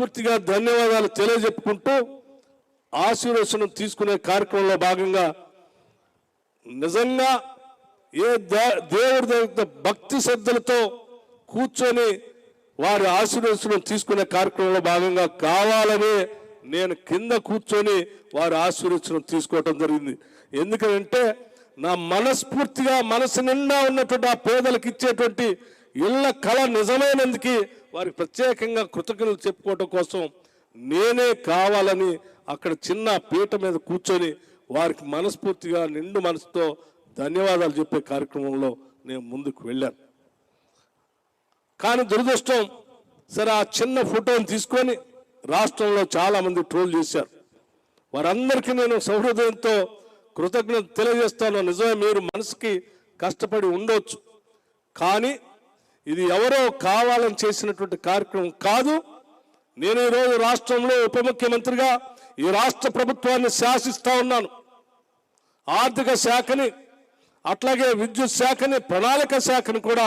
మనస్ఫూర్తిగా ధన్యవాదాలు తెలియజెప్పుకుంటూ ఆశీర్వచనం తీసుకునే కార్యక్రమంలో భాగంగా నిజంగా ఏ దే- దేవుడి భక్తి శ్రద్ధలతో కూర్చొని వారి ఆశీర్వచనం తీసుకునే కార్యక్రమంలో భాగంగా కావాలని నేను కింద కూర్చొని వారి ఆశీర్వచనం తీసుకోవటం జరిగింది. ఎందుకంటే నా మనస్ఫూర్తిగా మనసు నిండా ఉన్నటువంటి ఆ పేదలకు ఇచ్చేటువంటి ఇళ్ళ కళ నిజమైనందుకు వారికి ప్రత్యేకంగా కృతజ్ఞతలు చెప్పుకోవటం కోసం నేనే కావాలని అక్కడ చిన్న పీట మీద కూర్చొని వారికి మనస్ఫూర్తిగా నిండు మనసుతో ధన్యవాదాలు చెప్పే కార్యక్రమంలో నేను ముందుకు వెళ్ళాను. కానీ దురదృష్టం సరే ఆ చిన్న ఫోటోని తీసుకొని రాష్ట్రంలో చాలామంది ట్రోల్ చేశారు. వారందరికీ నేను సౌహృదయంతో కృతజ్ఞత తెలియజేస్తాను. నిజమే మీరు మనసుకి కష్టపడి ఉండొచ్చు. కానీ ఇది ఎవరో కావాలని చేసినటువంటి కార్యక్రమం కాదు. నేను ఈరోజు రాష్ట్రంలో ఉప ముఖ్యమంత్రిగా ఈ రాష్ట్ర ప్రభుత్వాన్ని శాసిస్తూ ఉన్నాను. ఆర్థిక శాఖని అట్లాగే విద్యుత్ శాఖని ప్రణాళిక శాఖని కూడా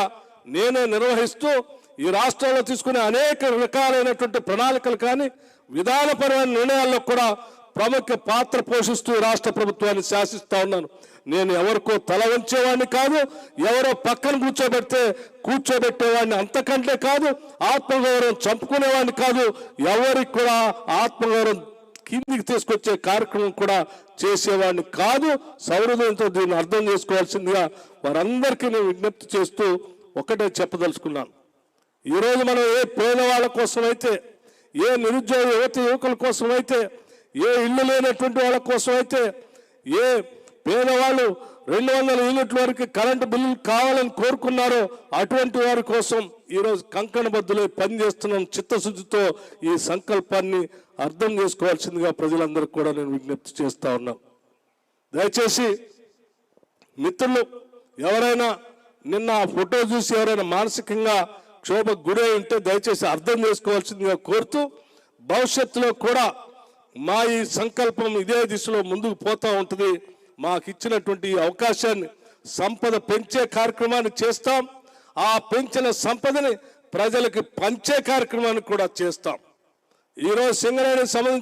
నేనే నిర్వహిస్తూ ఈ రాష్ట్రంలో తీసుకునే అనేక రకాలైనటువంటి ప్రణాళికలు కానీ విధానపరమైన నిర్ణయాల్లో కూడా ప్రముఖ పాత్ర పోషిస్తూ రాష్ట్ర ప్రభుత్వాన్ని శాసిస్తూ ఉన్నాను. నేను ఎవరికో తల వంచేవాడిని కాదు ఎవరో పక్కన కూర్చోబెడితే కూర్చోబెట్టేవాడిని అంతకంటే కాదు ఆత్మగౌరవం చంపుకునేవాడిని కాదు ఎవరికి కూడా ఆత్మగౌరవం కిందికి తీసుకొచ్చే కార్యక్రమం కూడా చేసేవాడిని కాదు. సౌహృదయంతో దీన్ని అర్థం చేసుకోవాల్సిందిగా వారందరికీ నేను విజ్ఞప్తి చేస్తూ ఒకటే చెప్పదలుచుకున్నాను. ఈరోజు మనం ఏ పేదవాళ్ళ కోసమైతే ఏ నిరుద్యోగ యువత యువకుల కోసమైతే ఏ ఇల్లు లేనటువంటి వాళ్ళ కోసం అయితే ఏ పేదవాళ్ళు రెండు వందల యూనిట్ల వరకు కరెంటు బిల్లులు కావాలని కోరుకున్నారో అటువంటి వారి కోసం ఈరోజు కంకణబద్దులై పనిచేస్తున్నాం చిత్తశుద్ధితో ఈ సంకల్పాన్ని అర్థం చేసుకోవాల్సిందిగా ప్రజలందరికీ కూడా నేను విజ్ఞప్తి చేస్తా ఉన్నా. దయచేసి మిత్రులు ఎవరైనా నిన్న ఆ ఫోటో చూసి ఎవరైనా మానసికంగా క్షోభకు గురై ఉంటే దయచేసి అర్థం చేసుకోవాల్సిందిగా కోరుతూ భవిష్యత్తులో కూడా మా ఈ సంకల్పం ఇదే దిశలో ముందుకు పోతూ ఉంటుంది. మాకు ఇచ్చినటువంటి అవకాశాన్ని సంపద పెంచే కార్యక్రమాన్ని చేస్తాం. ఆ పెంచిన సంపదని ప్రజలకు పంచే కార్యక్రమాన్ని కూడా చేస్తాం. ఈరోజు సింగరేణి సంబంధించి